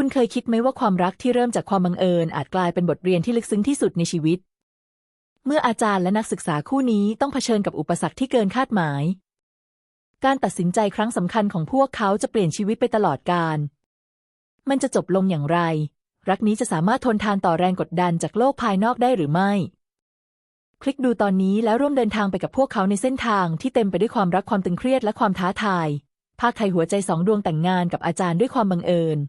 คุณเคยคิดไหมว่าความรักที่เริ่มจากความบังเอิญ อาจกลายเป็นบทเรียนที่ลึกซึ้งที่สุดในชีวิต เมื่ออาจารย์และนักศึกษาคู่นี้ต้องเผชิญกับอุปสรรคที่เกินคาดหมาย การตัดสินใจครั้งสำคัญของพวกเขาจะเปลี่ยนชีวิตไปตลอดกาล มันจะจบลงอย่างไร รักนี้จะสามารถทนทานต่อแรงกดดันจากโลกภายนอกได้หรือไม่ คลิกดูตอนนี้แล้วร่วมเดินทางไปกับพวกเขาในเส้นทางที่เต็มไปด้วยความรักความตึงเครียดและความท้าทาย ภาคไทยหัวใจสองดวงแต่งงานกับอาจารย์ด้วยความบังเอิญ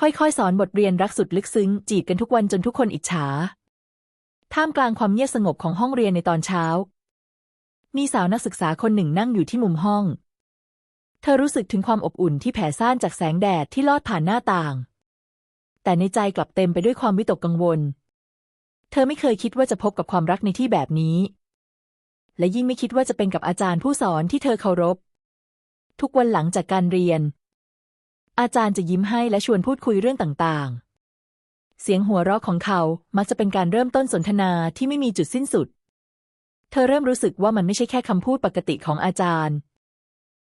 ค่อยๆ สอนบทเรียนรักสุดลึกซึ้ง จีบกันทุกวันจนทุกคนอิจฉา ท่ามกลางความเงียบสงบของห้องเรียนในตอนเช้า มีสาวนักศึกษาคนหนึ่งนั่งอยู่ที่มุมห้อง เธอรู้สึกถึงความอบอุ่นที่แผ่ซ่านจากแสงแดดที่ลอดผ่านหน้าต่าง แต่ในใจกลับเต็มไปด้วยความวิตกกังวล เธอไม่เคยคิดว่าจะพบกับความรักในที่แบบนี้ และยิ่งไม่คิดว่าจะเป็นกับอาจารย์ผู้สอนที่เธอเคารพ ทุกวันหลังจากการเรียน อาจารย์จะยิ้มให้และชวนพูดคุยเรื่องต่างๆ เสียงหัวเราะของเขามักจะเป็นการเริ่มต้นสนทนาที่ไม่มีจุดสิ้นสุด เธอเริ่มรู้สึกว่ามันไม่ใช่แค่คำพูดปกติของอาจารย์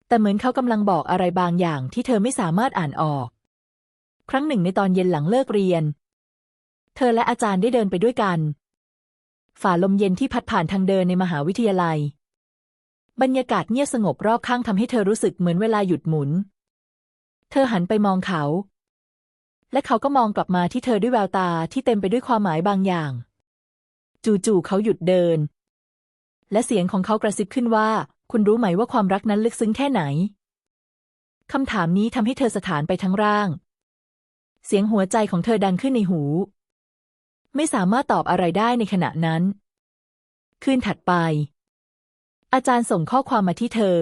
แต่เหมือนเขากำลังบอกอะไรบางอย่างที่เธอไม่สามารถอ่านออก ครั้งหนึ่งในตอนเย็นหลังเลิกเรียน เธอและอาจารย์ได้เดินไปด้วยกัน ฝ่าลมเย็นที่พัดผ่านทางเดินในมหาวิทยาลัย บรรยากาศเงียบสงบรอบข้างทำให้เธอรู้สึกเหมือนเวลาหยุดหมุน เธอหันไปมองเขา และเขาก็มองกลับมาที่เธอด้วยแววตาที่เต็มไปด้วยความหมายบางอย่าง จู่ๆเขาหยุดเดิน และเสียงของเขากระซิบขึ้นว่า คุณรู้ไหมว่าความรักนั้นลึกซึ้งแค่ไหนคำถามนี้ทำให้เธอสถานไปทั้งร่าง เสียงหัวใจของเธอดังขึ้นในหู ไม่สามารถตอบอะไรได้ในขณะนั้น คืนถัดไป อาจารย์ส่งข้อความมาที่เธอ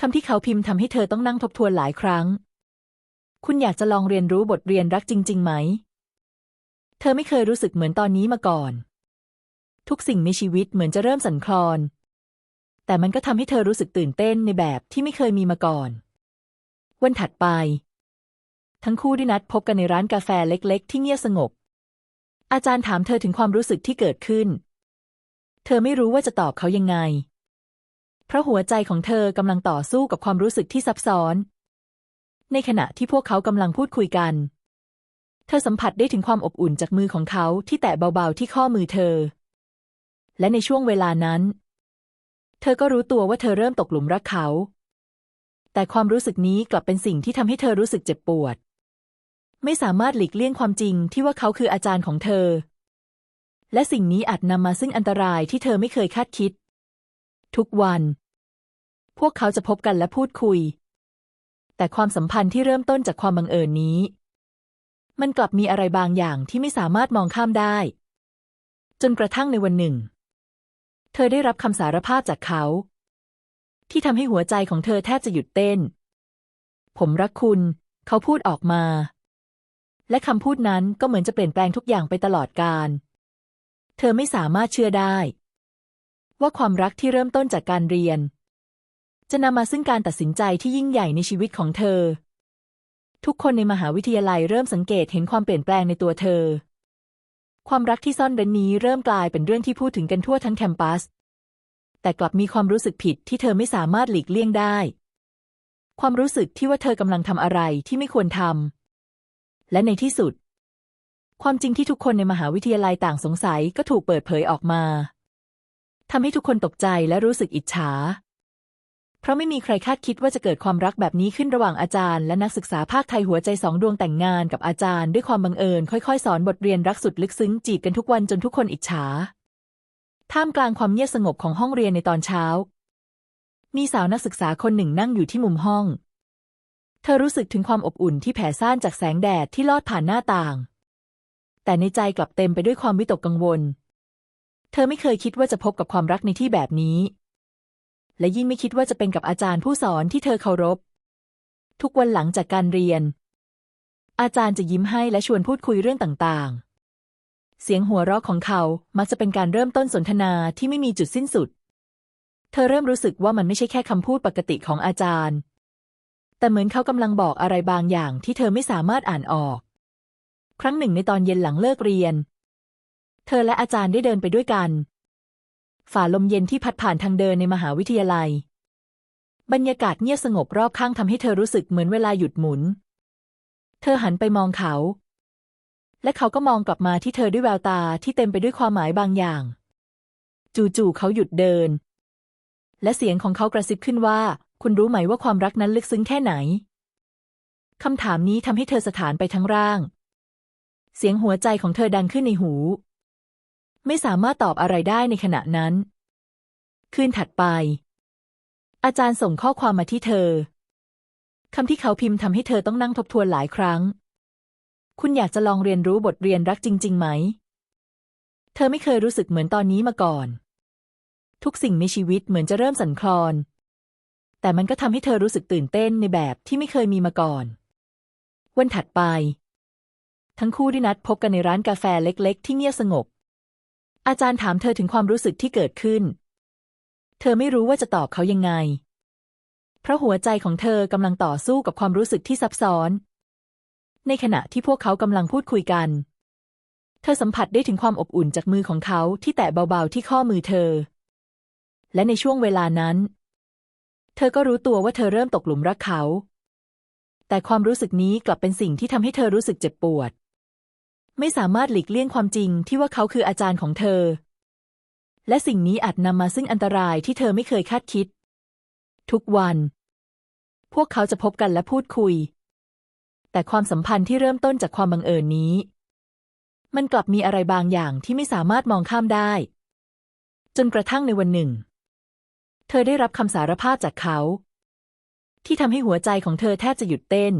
คำที่เขาพิมพ์ทำให้เธอต้องนั่งทบทวนหลายครั้ง คุณอยากจะลองเรียนรู้บทเรียนรักจริง ๆ ไหม เธอไม่เคยรู้สึกเหมือนตอนนี้มาก่อน ทุกสิ่งในชีวิตเหมือนจะเริ่มสั่นคลอน แต่มันก็ทำให้เธอรู้สึกตื่นเต้นในแบบที่ไม่เคยมีมาก่อน วันถัดไป ทั้งคู่ได้นัดพบกันในร้านกาแฟเล็ก ๆ ที่เงียบสงบ อาจารย์ถามเธอถึงความรู้สึกที่เกิดขึ้น เธอไม่รู้ว่าจะตอบเขายังไง เพราะหัวใจของเธอกำลังต่อสู้กับความรู้สึกที่ซับซ้อน ในขณะที่พวกเขากำลังพูดคุยกัน เธอสัมผัสได้ถึงความอบอุ่นจากมือของเขาที่แตะเบาๆที่ข้อมือเธอ และในช่วงเวลานั้น เธอก็รู้ตัวว่าเธอเริ่มตกหลุมรักเขา แต่ความรู้สึกนี้กลับเป็นสิ่งที่ทำให้เธอรู้สึกเจ็บปวด ไม่สามารถหลีกเลี่ยงความจริงที่ว่าเขาคืออาจารย์ของเธอ และสิ่งนี้อาจนำมาซึ่งอันตรายที่เธอไม่เคยคาดคิด ทุกวัน พวกเขาจะพบกันและพูดคุย แต่ความสัมพันธ์ที่เริ่มต้นจากความบังเอิญนี้ มันกลับมีอะไรบางอย่างที่ไม่สามารถมองข้ามได้ จนกระทั่งในวันหนึ่ง เธอได้รับคำสารภาพจากเขา ที่ทำให้หัวใจของเธอแทบจะหยุดเต้น ผมรักคุณ เขาพูดออกมา และคำพูดนั้นก็เหมือนจะเปลี่ยนแปลงทุกอย่างไปตลอดกาลเธอไม่สามารถเชื่อได้ ว่าความรักที่เริ่มต้นจากการเรียน จะนำมาซึ่งการตัดสินใจที่ยิ่งใหญ่ในชีวิตของเธอ ทุกคนในมหาวิทยาลัยเริ่มสังเกตเห็นความเปลี่ยนแปลงในตัวเธอ ความรักที่ซ่อนเร้นนี้เริ่มกลายเป็นเรื่องที่พูดถึงกันทั่วทั้งแคมปัส แต่กลับมีความรู้สึกผิดที่เธอไม่สามารถหลีกเลี่ยงได้ ความรู้สึกที่ว่าเธอกำลังทำอะไรที่ไม่ควรทำและในที่สุดความจริงที่ทุกคนในมหาวิทยาลัยต่างสงสัยก็ถูกเปิดเผยออกมา ทำให้ทุกคนตกใจและรู้สึกอิจฉา เพราะไม่มีใครคาดคิดว่าจะเกิดความรักแบบนี้ขึ้นระหว่างอาจารย์ และนักศึกษาภาคไทยหัวใจสองดวงแต่งงานกับอาจารย์ด้วยความบังเอิญค่อยๆ สอนบทเรียนรักสุดลึกซึ้งจีบกันทุกวันจนทุกคนอิจฉา ท่ามกลางความเงียบสงบของห้องเรียนในตอนเช้า มีสาวนักศึกษาคนหนึ่งนั่งอยู่ที่มุมห้อง เธอรู้สึกถึงความอบอุ่นที่แผ่ซ่านจากแสงแดดที่ลอดผ่านหน้าต่าง แต่ในใจกลับเต็มไปด้วยความวิตกกังวล เธอไม่เคยคิดว่าจะพบกับความรักในที่แบบนี้ และยิ่งไม่คิดว่าจะเป็นกับอาจารย์ผู้สอนที่เธอเคารพ ทุกวันหลังจากการเรียน อาจารย์จะยิ้มให้และชวนพูดคุยเรื่องต่างๆ เสียงหัวเราะของเขามักจะเป็นการเริ่มต้นสนทนาที่ไม่มีจุดสิ้นสุด เธอเริ่มรู้สึกว่ามันไม่ใช่แค่คำพูดปกติของอาจารย์ แต่เหมือนเขากำลังบอกอะไรบางอย่างที่เธอไม่สามารถอ่านออก ครั้งหนึ่งในตอนเย็นหลังเลิกเรียน เธอและอาจารย์ได้เดินไปด้วยกัน ฝ่าลมเย็นที่พัดผ่านทางเดินในมหาวิทยาลัย บรรยากาศเงียบสงบรอบข้างทำให้เธอรู้สึกเหมือนเวลาหยุดหมุน เธอหันไปมองเขา และเขาก็มองกลับมาที่เธอด้วยแววตาที่เต็มไปด้วยความหมายบางอย่าง จู่ๆเขาหยุดเดิน และเสียงของเขากระซิบขึ้นว่า คุณรู้ไหมว่าความรักนั้นลึกซึ้งแค่ไหนคำถามนี้ทำให้เธอสถานไปทั้งร่าง เสียงหัวใจของเธอดังขึ้นในหู ไม่สามารถตอบอะไรได้ในขณะนั้น คืนถัดไป อาจารย์ส่งข้อความมาที่เธอคำที่เขาพิมพ์ทำให้เธอต้องนั่งทบทวนหลายครั้ง คุณอยากจะลองเรียนรู้บทเรียนรักจริง ๆ ไหม เธอไม่เคยรู้สึกเหมือนตอนนี้มาก่อน ทุกสิ่งในชีวิตเหมือนจะเริ่มสั่นคลอน แต่มันก็ทำให้เธอรู้สึกตื่นเต้นในแบบที่ไม่เคยมีมาก่อน วันถัดไป ทั้งคู่ได้นัดพบกันในร้านกาแฟเล็ก ๆ ที่เงียบสงบ อาจารย์ถามเธอถึงความรู้สึกที่เกิดขึ้น เธอไม่รู้ว่าจะตอบเขายังไง เพราะหัวใจของเธอกำลังต่อสู้กับความรู้สึกที่ซับซ้อน ในขณะที่พวกเขากำลังพูดคุยกัน เธอสัมผัสได้ถึงความอบอุ่นจากมือของเขาที่แตะเบาๆที่ข้อมือเธอ และในช่วงเวลานั้น เธอก็รู้ตัวว่าเธอเริ่มตกหลุมรักเขา แต่ความรู้สึกนี้กลับเป็นสิ่งที่ทำให้เธอรู้สึกเจ็บปวด ไม่สามารถหลีกเลี่ยงความจริงที่ว่าเขาคืออาจารย์ของเธอ และสิ่งนี้อาจนำมาซึ่งอันตรายที่เธอไม่เคยคาดคิด ทุกวัน พวกเขาจะพบกันและพูดคุย แต่ความสัมพันธ์ที่เริ่มต้นจากความบังเอิญนี้ มันกลับมีอะไรบางอย่างที่ไม่สามารถมองข้ามได้ จนกระทั่งในวันหนึ่ง เธอได้รับคำสารภาพจากเขา ที่ทำให้หัวใจของเธอแทบจะหยุดเต้น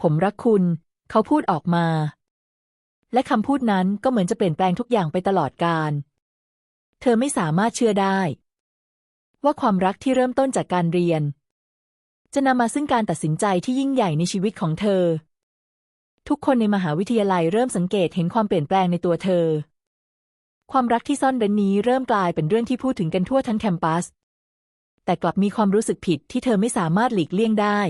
ผมรักคุณ เขาพูดออกมา และคำพูดนั้นก็เหมือนจะเปลี่ยนแปลงทุกอย่างไปตลอดกาลเธอไม่สามารถเชื่อได้ ว่าความรักที่เริ่มต้นจากการเรียน จะนำมาซึ่งการตัดสินใจที่ยิ่งใหญ่ในชีวิตของเธอ ทุกคนในมหาวิทยาลัยเริ่มสังเกตเห็นความเปลี่ยนแปลงในตัวเธอ ความรักที่ซ่อนเร้นนี้เริ่มกลายเป็นเรื่องที่พูดถึงกันทั่วทั้งแคมปัส แต่กลับมีความรู้สึกผิดที่เธอไม่สามารถหลีกเลี่ยงได้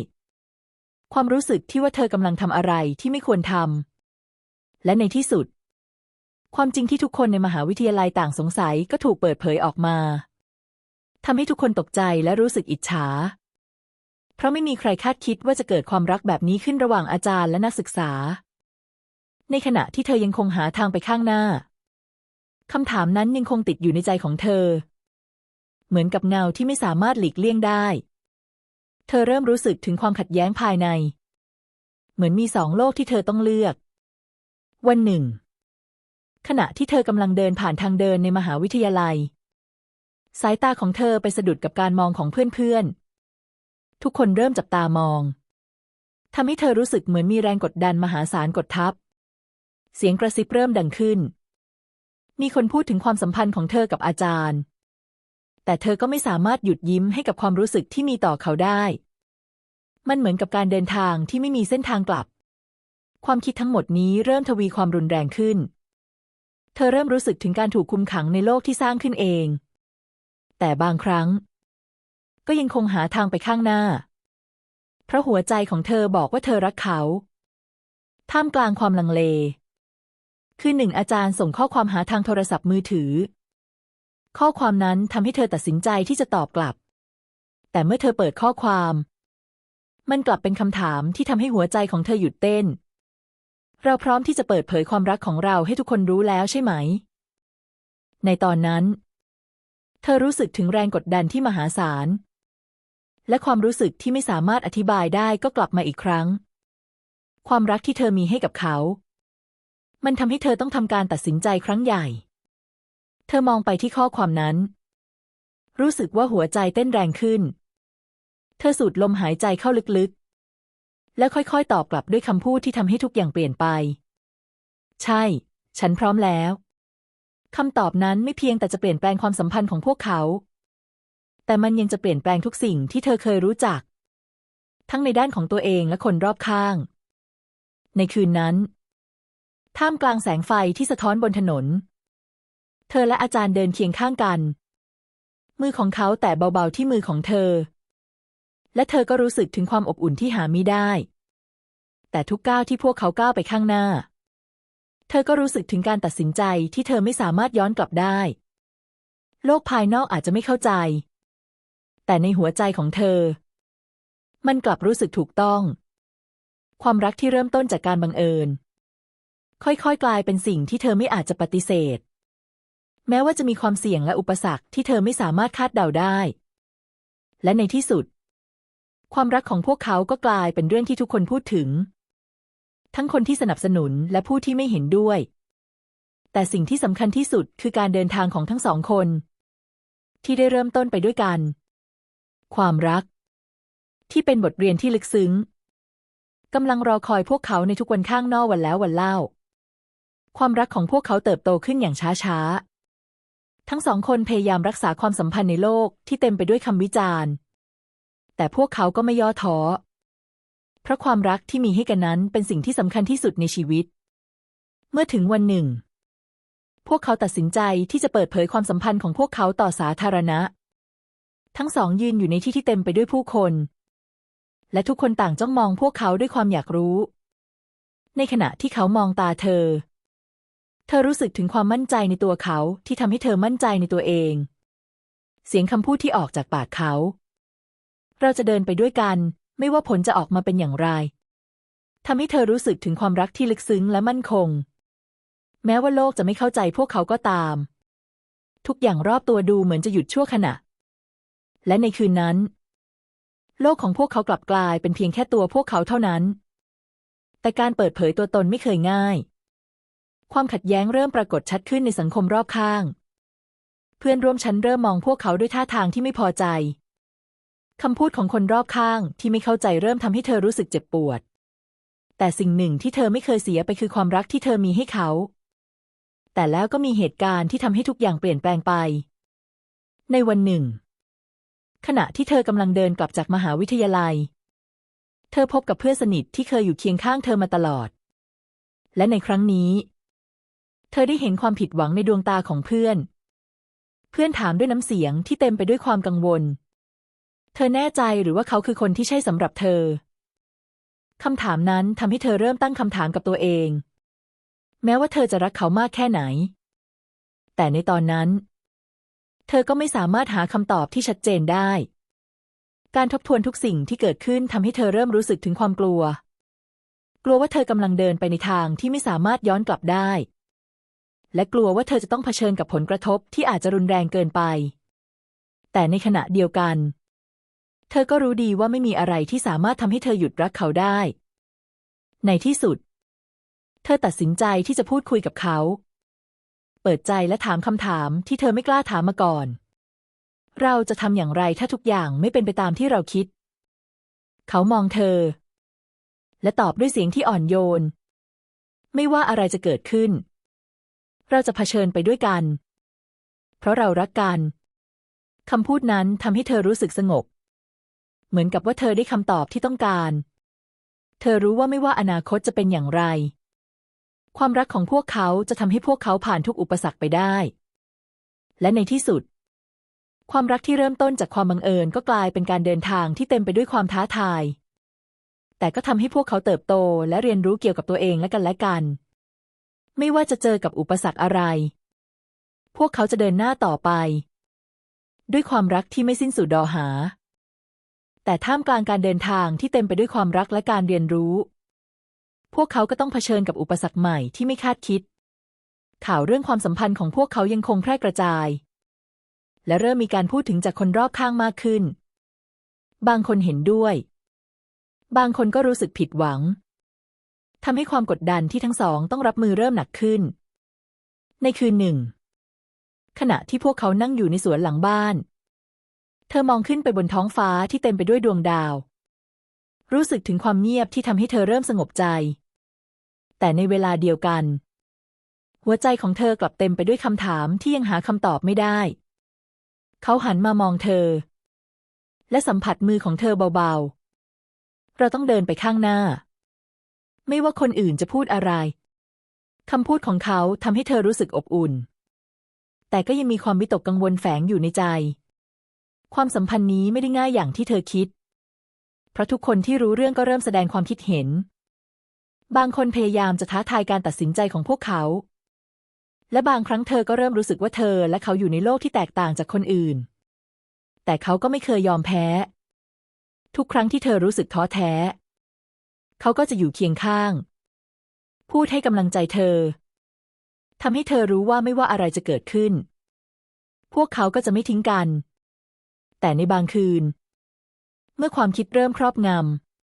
ความรู้สึกที่ว่าเธอกำลังทำอะไรที่ไม่ควรทำ และในที่สุด ความจริงที่ทุกคนในมหาวิทยาลัยต่างสงสัยก็ถูกเปิดเผยออกมาทำให้ทุกคนตกใจและรู้สึกอิจฉา เพราะไม่มีใครคาดคิดว่าจะเกิดความรักแบบนี้ขึ้นระหว่างอาจารย์และนักศึกษา ในขณะที่เธอยังคงหาทางไปข้างหน้าคำถามนั้นยังคงติดอยู่ในใจของเธอ เหมือนกับเงาที่ไม่สามารถหลีกเลี่ยงได้ เธอเริ่มรู้สึกถึงความขัดแย้งภายใน เหมือนมีสองโลกที่เธอต้องเลือก วันหนึ่ง ขณะที่เธอกำลังเดินผ่านทางเดินในมหาวิทยาลัย สายตาของเธอไปสะดุดกับการมองของเพื่อนๆ ทุกคนเริ่มจับตามองทำให้เธอรู้สึกเหมือนมีแรงกดดันมหาศาลกดทับ เสียงกระซิบเริ่มดังขึ้น มีคนพูดถึงความสัมพันธ์ของเธอกับอาจารย์ แต่เธอก็ไม่สามารถหยุดยิ้มให้กับความรู้สึกที่มีต่อเขาได้ มันเหมือนกับการเดินทางที่ไม่มีเส้นทางกลับ ความคิดทั้งหมดนี้เริ่มทวีความรุนแรงขึ้น เธอเริ่มรู้สึกถึงการถูกคุมขังในโลกที่สร้างขึ้นเอง แต่บางครั้ง ก็ยังคงหาทางไปข้างหน้า เพราะหัวใจของเธอบอกว่าเธอรักเขา ท่ามกลางความลังเล คือหนึ่งอาจารย์ส่งข้อความหาทางโทรศัพท์มือถือ ข้อความนั้นทำให้เธอตัดสินใจที่จะตอบกลับ แต่เมื่อเธอเปิดข้อความ มันกลับเป็นคำถามที่ทำให้หัวใจของเธอหยุดเต้น เราพร้อมที่จะเปิดเผยความรักของเราให้ทุกคนรู้แล้วใช่ไหม ในตอนนั้น เธอรู้สึกถึงแรงกดดันที่มหาศาล และความรู้สึกที่ไม่สามารถอธิบายได้ก็กลับมาอีกครั้ง ความรักที่เธอมีให้กับเขา มันทำให้เธอต้องทำการตัดสินใจครั้งใหญ่ เธอมองไปที่ข้อความนั้น รู้สึกว่าหัวใจเต้นแรงขึ้น เธอสูดลมหายใจเข้าลึกๆ แล้วค่อยๆ ตอบกลับด้วยคำพูดที่ทำให้ทุกอย่างเปลี่ยนไป ใช่ ฉันพร้อมแล้วคำตอบนั้นไม่เพียงแต่จะเปลี่ยนแปลงความสัมพันธ์ของพวกเขา แต่มันยังจะเปลี่ยนแปลงทุกสิ่งที่เธอเคยรู้จัก ทั้งในด้านของตัวเองและคนรอบข้าง ในคืนนั้น ท่ามกลางแสงไฟที่สะท้อนบนถนน เธอและอาจารย์เดินเคียงข้างกัน มือของเขาแตะเบาๆที่มือของเธอ และเธอก็รู้สึกถึงความอบอุ่นที่หาไม่ได้ แต่ทุกก้าวที่พวกเขาก้าวไปข้างหน้า เธอก็รู้สึกถึงการตัดสินใจที่เธอไม่สามารถย้อนกลับได้ โลกภายนอกอาจจะไม่เข้าใจ แต่ในหัวใจของเธอ มันกลับรู้สึกถูกต้อง ความรักที่เริ่มต้นจากการบังเอิญ ค่อยๆ กลายเป็นสิ่งที่เธอไม่อาจจะปฏิเสธ แม้ว่าจะมีความเสี่ยงและอุปสรรคที่เธอไม่สามารถคาดเดาได้ และในที่สุด ความรักของพวกเขาก็กลายเป็นเรื่องที่ทุกคนพูดถึง ทั้งคนที่สนับสนุนและผู้ที่ไม่เห็นด้วย แต่สิ่งที่สำคัญที่สุดคือการเดินทางของทั้งสองคน ที่ได้เริ่มต้นไปด้วยกัน ความรัก ที่เป็นบทเรียนที่ลึกซึ้งกำลังรอคอยพวกเขาในทุกวันข้างนอกวันแล้ววันเล่า ความรักของพวกเขาเติบโตขึ้นอย่างช้าๆทั้งสองคนพยายามรักษาความสัมพันธ์ในโลกที่เต็มไปด้วยคำวิจารณ์ แต่พวกเขาก็ไม่ย่อท้อ เพราะความรักที่มีให้กันนั้นเป็นสิ่งที่สำคัญที่สุดในชีวิต เมื่อถึงวันหนึ่ง พวกเขาตัดสินใจที่จะเปิดเผยความสัมพันธ์ของพวกเขาต่อสาธารณะ ทั้งสองยืนอยู่ในที่ที่เต็มไปด้วยผู้คน และทุกคนต่างจ้องมองพวกเขาด้วยความอยากรู้ ในขณะที่เขามองตาเธอ เธอรู้สึกถึงความมั่นใจในตัวเขาที่ทำให้เธอมั่นใจในตัวเองเสียงคำพูดที่ออกจากปากเขา เราจะเดินไปด้วยกัน ไม่ว่าผลจะออกมาเป็นอย่างไรทำให้เธอรู้สึกถึงความรักที่ลึกซึ้งและมั่นคง แม้ว่าโลกจะไม่เข้าใจพวกเขาก็ตาม ทุกอย่างรอบตัวดูเหมือนจะหยุดชั่วขณะ และในคืนนั้น โลกของพวกเขากลับกลายเป็นเพียงแค่ตัวพวกเขาเท่านั้น แต่การเปิดเผยตัวตนไม่เคยง่าย ความขัดแย้งเริ่มปรากฏชัดขึ้นในสังคมรอบข้าง เพื่อนร่วมชั้นเริ่มมองพวกเขาด้วยท่าทางที่ไม่พอใจ คำพูดของคนรอบข้างที่ไม่เข้าใจเริ่มทำให้เธอรู้สึกเจ็บปวด แต่สิ่งหนึ่งที่เธอไม่เคยเสียไปคือความรักที่เธอมีให้เขา แต่แล้วก็มีเหตุการณ์ที่ทำให้ทุกอย่างเปลี่ยนแปลงไป ในวันหนึ่ง ขณะที่เธอกำลังเดินกลับจากมหาวิทยาลัย เธอพบกับเพื่อนสนิทที่เคยอยู่เคียงข้างเธอมาตลอด และในครั้งนี้ เธอได้เห็นความผิดหวังในดวงตาของเพื่อน เพื่อนถามด้วยน้ำเสียงที่เต็มไปด้วยความกังวล เธอแน่ใจหรือว่าเขาคือคนที่ใช่สำหรับเธอ คำถามนั้นทำให้เธอเริ่มตั้งคำถามกับตัวเอง แม้ว่าเธอจะรักเขามากแค่ไหน แต่ในตอนนั้น เธอก็ไม่สามารถหาคำตอบที่ชัดเจนได้ การทบทวนทุกสิ่งที่เกิดขึ้นทำให้เธอเริ่มรู้สึกถึงความกลัว กลัวว่าเธอกำลังเดินไปในทางที่ไม่สามารถย้อนกลับได้ และกลัวว่าเธอจะต้องเผชิญกับผลกระทบที่อาจจะรุนแรงเกินไป แต่ในขณะเดียวกัน เธอก็รู้ดีว่าไม่มีอะไรที่สามารถทำให้เธอหยุดรักเขาได้ ในที่สุด เธอตัดสินใจที่จะพูดคุยกับเขา เปิดใจและถามคำถามที่เธอไม่กล้าถามมาก่อน เราจะทำอย่างไรถ้าทุกอย่างไม่เป็นไปตามที่เราคิด เขามองเธอ และตอบด้วยเสียงที่อ่อนโยน ไม่ว่าอะไรจะเกิดขึ้น เราจะเผชิญไปด้วยกัน เพราะเรารักกันคำพูดนั้นทำให้เธอรู้สึกสงบ เหมือนกับว่าเธอได้คำตอบที่ต้องการ เธอรู้ว่าไม่ว่าอนาคตจะเป็นอย่างไร ความรักของพวกเขาจะทำให้พวกเขาผ่านทุกอุปสรรคไปได้ และในที่สุด ความรักที่เริ่มต้นจากความบังเอิญก็กลายเป็นการเดินทางที่เต็มไปด้วยความท้าทาย แต่ก็ทำให้พวกเขาเติบโตและเรียนรู้เกี่ยวกับตัวเองและกันและกัน ไม่ว่าจะเจอกับอุปสรรคอะไร พวกเขาจะเดินหน้าต่อไป ด้วยความรักที่ไม่สิ้นสุดดอหา แต่ท่ามกลางการเดินทางที่เต็มไปด้วยความรักและการเรียนรู้ พวกเขาก็ต้องเผชิญกับอุปสรรคใหม่ที่ไม่คาดคิด ข่าวเรื่องความสัมพันธ์ของพวกเขายังคงแพร่กระจาย และเริ่มมีการพูดถึงจากคนรอบข้างมากขึ้น บางคนเห็นด้วย บางคนก็รู้สึกผิดหวังทำให้ความกดดันที่ทั้งสองต้องรับมือเริ่มหนักขึ้น ในคืนหนึ่ง ขณะที่พวกเขานั่งอยู่ในสวนหลังบ้าน เธอมองขึ้นไปบนท้องฟ้าที่เต็มไปด้วยดวงดาว รู้สึกถึงความเงียบที่ทำให้เธอเริ่มสงบใจ แต่ในเวลาเดียวกัน หัวใจของเธอกลับเต็มไปด้วยคำถามที่ยังหาคำตอบไม่ได้ เขาหันมามองเธอ และสัมผัสมือของเธอเบาๆ เราต้องเดินไปข้างหน้า ไม่ว่าคนอื่นจะพูดอะไรคำพูดของเขาทำให้เธอรู้สึกอบอุ่น แต่ก็ยังมีความวิตกกังวลแฝงอยู่ในใจ ความสัมพันธ์นี้ไม่ได้ง่ายอย่างที่เธอคิด เพราะทุกคนที่รู้เรื่องก็เริ่มแสดงความคิดเห็น บางคนพยายามจะท้าทายการตัดสินใจของพวกเขา และบางครั้งเธอก็เริ่มรู้สึกว่าเธอและเขาอยู่ในโลกที่แตกต่างจากคนอื่น แต่เขาก็ไม่เคยยอมแพ้ ทุกครั้งที่เธอรู้สึกท้อแท้ เขาก็จะอยู่เคียงข้าง พูดให้กำลังใจเธอทำให้เธอรู้ว่าไม่ว่าอะไรจะเกิดขึ้น พวกเขาก็จะไม่ทิ้งกัน แต่ในบางคืน เมื่อความคิดเริ่มครอบง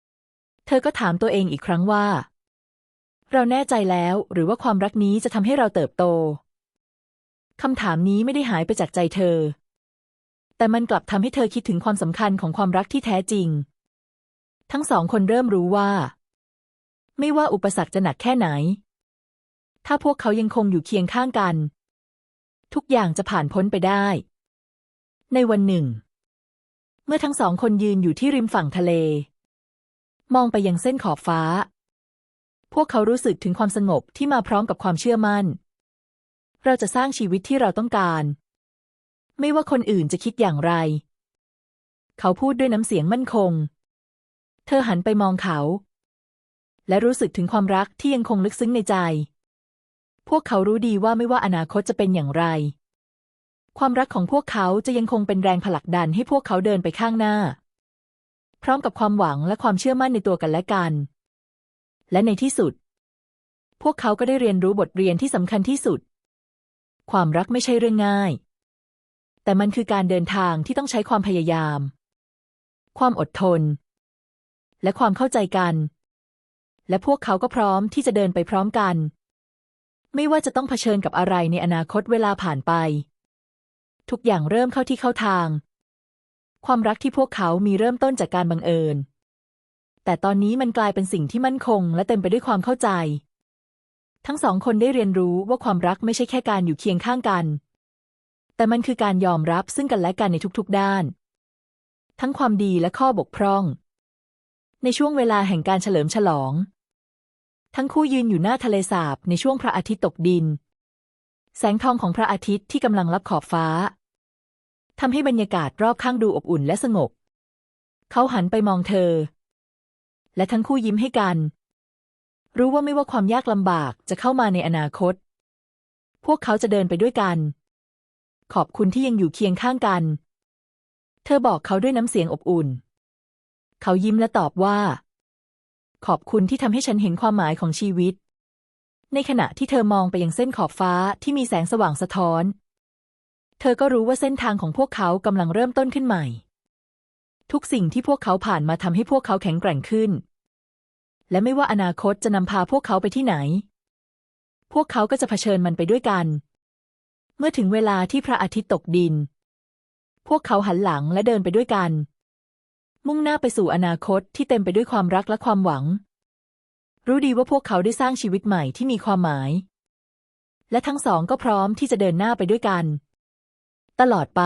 ำ เธอก็ถามตัวเองอีกครั้งว่า เราแน่ใจแล้วหรือว่าความรักนี้จะทำให้เราเติบโตคำถามนี้ไม่ได้หายไปจากใจเธอ แต่มันกลับทำให้เธอคิดถึงความสำคัญของความรักที่แท้จริง ทั้งสองคนเริ่มรู้ว่า ไม่ว่าอุปสรรคจะหนักแค่ไหน ถ้าพวกเขายังคงอยู่เคียงข้างกัน ทุกอย่างจะผ่านพ้นไปได้ ในวันหนึ่ง เมื่อทั้งสองคนยืนอยู่ที่ริมฝั่งทะเล มองไปยังเส้นขอบฟ้า พวกเขารู้สึกถึงความสงบที่มาพร้อมกับความเชื่อมั่น เราจะสร้างชีวิตที่เราต้องการ ไม่ว่าคนอื่นจะคิดอย่างไร เขาพูดด้วยน้ำเสียงมั่นคง เธอหันไปมองเขา และรู้สึกถึงความรักที่ยังคงลึกซึ้งในใจ พวกเขารู้ดีว่าไม่ว่าอนาคตจะเป็นอย่างไร ความรักของพวกเขาจะยังคงเป็นแรงผลักดันให้พวกเขาเดินไปข้างหน้า พร้อมกับความหวังและความเชื่อมั่นในตัวกันและกัน และในที่สุด พวกเขาก็ได้เรียนรู้บทเรียนที่สำคัญที่สุด ความรักไม่ใช่เรื่องง่าย แต่มันคือการเดินทางที่ต้องใช้ความพยายาม ความอดทน และความเข้าใจกัน และพวกเขาก็พร้อมที่จะเดินไปพร้อมกัน ไม่ว่าจะต้องเผชิญกับอะไรในอนาคตเวลาผ่านไป ทุกอย่างเริ่มเข้าที่เข้าทาง ความรักที่พวกเขามีเริ่มต้นจากการบังเอิญ แต่ตอนนี้มันกลายเป็นสิ่งที่มั่นคง และเต็มไปด้วยความเข้าใจ ทั้งสองคนได้เรียนรู้ว่าความรักไม่ใช่แค่การอยู่เคียงข้างกัน แต่มันคือการยอมรับซึ่งกันและกันในทุกๆด้าน ทั้งความดีและข้อบกพร่อง ในช่วงเวลาแห่งการเฉลิมฉลอง ทั้งคู่ยืนอยู่หน้าทะเลสาบในช่วงพระอาทิตย์ตกดิน แสงทองของพระอาทิตย์ที่กำลังลับขอบฟ้าทำให้บรรยากาศรอบข้างดูอบอุ่นและสงบ เขาหันไปมองเธอ และทั้งคู่ยิ้มให้กัน รู้ว่าไม่ว่าความยากลำบากจะเข้ามาในอนาคต พวกเขาจะเดินไปด้วยกัน ขอบคุณที่ยังอยู่เคียงข้างกัน เธอบอกเขาด้วยน้ำเสียงอบอุ่น เขายิ้มและตอบว่า ขอบคุณที่ทำให้ฉันเห็นความหมายของชีวิต ในขณะที่เธอมองไปยังเส้นขอบฟ้าที่มีแสงสว่างสะท้อน เธอก็รู้ว่าเส้นทางของพวกเขากำลังเริ่มต้นขึ้นใหม่ ทุกสิ่งที่พวกเขาผ่านมาทำให้พวกเขาแข็งแกร่งขึ้น และไม่ว่าอนาคตจะนำพาพวกเขาไปที่ไหน พวกเขาก็จะเผชิญมันไปด้วยกัน เมื่อถึงเวลาที่พระอาทิตย์ตกดิน พวกเขาหันหลังและเดินไปด้วยกัน มุ่งหน้าไปสู่อนาคตที่เต็มไปด้วยความรักและความหวัง รู้ดีว่าพวกเขาได้สร้างชีวิตใหม่ที่มีความหมาย และทั้งสองก็พร้อมที่จะเดินหน้าไปด้วยกัน ตลอดไป